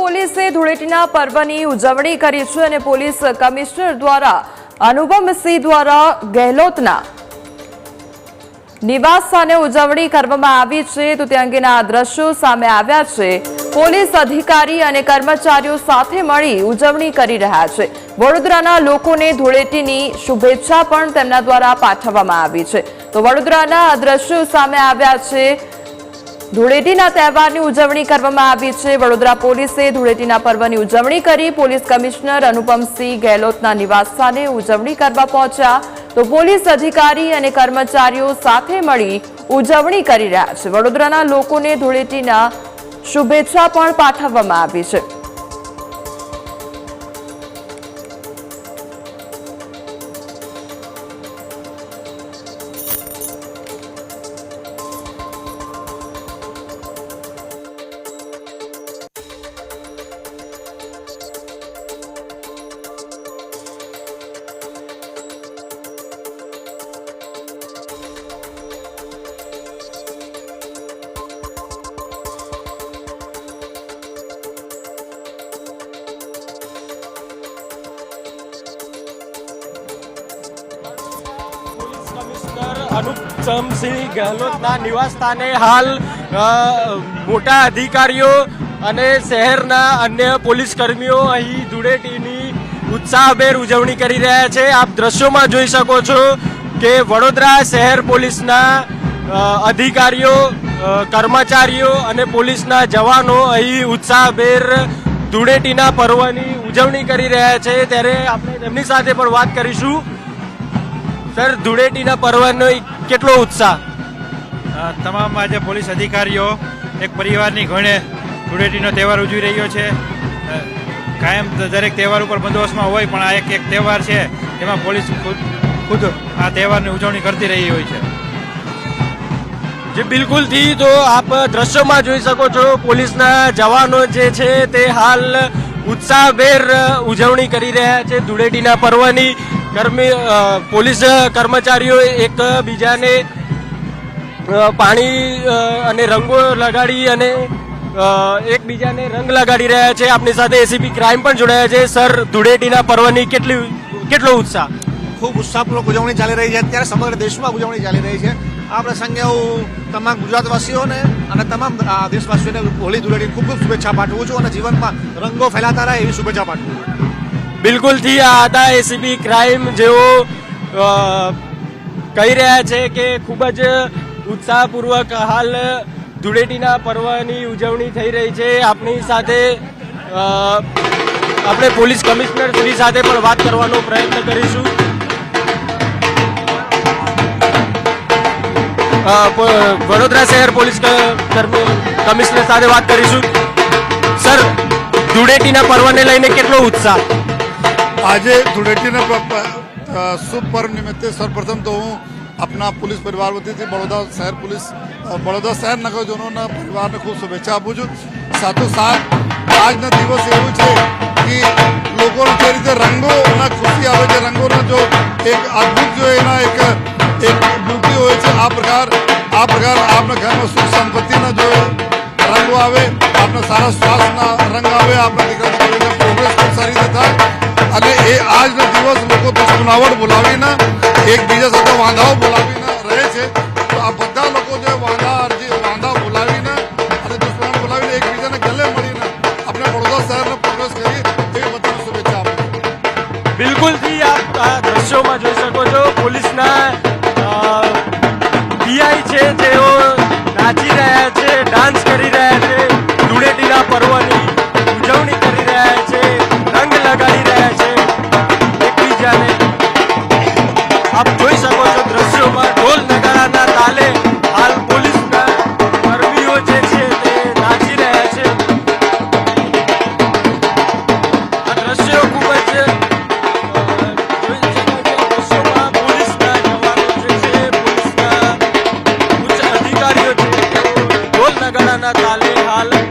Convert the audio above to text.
પોલીસે ધૂળેટીના પર્વની ઉજવણી કરી છે અને પોલીસ કમિશનર દ્વારા અનુપમસિંહ દ્વારા ગેહલોતના નિવાસ સ્થાને ઉજવણી કરવામાં આવી છે. તો તે અંગેના દ્રશ્યો સામે આવ્યા છે. પોલીસ અધિકારી અને કર્મચારીઓ સાથે મળી ઉજવણી કરી રહ્યા છે. વડોદરાના લોકોને ધૂળેટીની શુભેચ્છા પણ તેમના દ્વારા પાઠવવામાં આવી છે. તો વડોદરાના દ્રશ્યો સામે આવ્યા છે. ધૂળેટીના તહેવારની ઉજવણી કરવામાં આવી છે. વડોદરા પોલીસે ધૂળેટીના પર્વની ઉજવણી કરી. પોલીસ કમિશનર અનુપમસિંહ ગેહલોતના નિવાસસ્થાને ઉજવણી કરવા પહોંચ્યા. તો પોલીસ અધિકારી અને કર્મચારીઓ સાથે મળી ઉજવણી કરી રહ્યા છે. વડોદરાના લોકોને ધૂળેટીના શુભેચ્છા પણ પાઠવવામાં આવી છે. અનુપમસિંહ ગેહલોતના નિવાસ સ્થાને હાલ મોટા અધિકારીઓ અને શહેરના અન્ય પોલીસ કર્મીઓ અહીં ધૂળેટીની ઉત્સાહભેર ઉજવણી કરી રહ્યા છે. આપ દ્રશ્યોમાં જોઈ શકો છો કે વડોદરા શહેર પોલીસના અધિકારીઓ કર્મચારીઓ અને પોલીસના જવાનો અહીં ઉત્સાહભેર ધૂળેટીના પર્વની ઉજવણી કરી રહ્યા છે. ત્યારે આપણે તેમની સાથે પણ વાત કરીશું. સર ધૂળેટીના પર્વનો કેટલો ઉત્સાહ? તમામ આજે પોલીસ અધિકારીઓ એક પરિવારની ઘણે ધૂળેટીનો તહેવાર ઉજવી રહ્યો છે. કાયમ દરેક તહેવાર ઉપર બંદોબસ્તમાં હોય પણ આ એક એક તહેવાર છે એમાં પોલીસ ખુદ ખુદ આ તહેવારની ઉજવણી કરતી રહી હોય છે. જે બિલકુલથી તો આપ દ્રશ્યોમાં જોઈ શકો છો પોલીસના જવાનો જે છે તે હાલ ઉત્સાહભેર ઉજવણી કરી રહ્યા છે ધૂળેટીના પર્વની. કર્મી પોલીસ કર્મચારીઓ એકબીજાને પાણી અને રંગો લગાડી અને એકબીજાને રંગ લગાડી રહ્યા છે. આપની સાથે એસીપી ક્રાઇમ પણ જોડાયા છે. સર, ધૂળેટીના પર્વની કેટલી, કેટલો ઉત્સાહ? ખૂબ ઉત્સાહપૂર્વક ઉજવણી ચાલી રહી છે. અત્યારે સમગ્ર દેશમાં ઉજવણી ચાલી રહી છે. આ પ્રસંગે હું તમામ ગુજરાતવાસીઓને અને તમામ દેશવાસીઓને હોળી ધૂળેટી ખૂબ ખૂબ શુભેચ્છા પાઠવું છું અને જીવનમાં રંગો ફેલાતા રહે એવી શુભેચ્છા પાઠવું છું. બિલકુલથી આ હતા એસીબી ક્રાઇમ જેઓ કહી રહ્યા છે કે ખૂબ જ ઉત્સાહપૂર્વક હાલ ધૂળેટીના પર્વની ઉજવણી થઈ રહી છે. આપણી સાથે આપણે પોલીસ કમિશનર શ્રી સાથે પણ વાત કરવાનો પ્રયત્ન કરીશું. વડોદરા શહેર પોલીસ કમિશનર સાથે વાત કરીશું. સર, ધૂળેટીના પર્વને લઈને કેટલો ઉત્સાહ? આજે ધૂળેટીના શુભ પર્વ નિમિત્તે સર્વપ્રથમ તો હું આપના પોલીસ પરિવાર વતીથી બરોડા શહેર પોલીસ બરોડા શહેર નગરજનોના પરિવારને ખૂબ શુભેચ્છા આપું છું. સાથોસાથ, આજના દિવસ એવું છે કે લોકોને જે રીતે રંગોના ખુશી આવે છે, રંગોના જો એક અદ્ભુત જો એના એક એક મૂર્તિ હોય છે, આ પ્રકાર આ પ્રકાર આપણા ઘરમાં સુખ સંપત્તિના જો રંગો આવે આપણા સારા સ્વાસ્થ્યના રંગ આવે આપણા દીકરા દીકરીના પ્રોગ્રેસ ખૂબ સારી રીતે થાય અને એ આજનો દિવસ લોકો દુશ્મનાવટ બોલાવીને, એકબીજા સાથે વાંધાઓ બોલાવીને રહે છે. તો આ બધા લોકો જે વાંધા અરજી વાંધા બોલાવીને અને દુશ્મનાવટ બોલાવીને એકબીજાને ગલે મળીને આપણે વડોદરા શહેરને પ્રોગ્રેસ કરીએ, એ બધાને શુભેચ્છા આપું બિલકુલથી આપ દ્રશ્યોમાં જોઈ શકો છો, પોલીસના પીઆઈ છે, તેઓ નાચી રહ્યા છે, ડાન્સ કરી રહ્યા છે, ધૂળેટીના પર્વની પોલીસના ઉચ્ચ અધિકારીઓ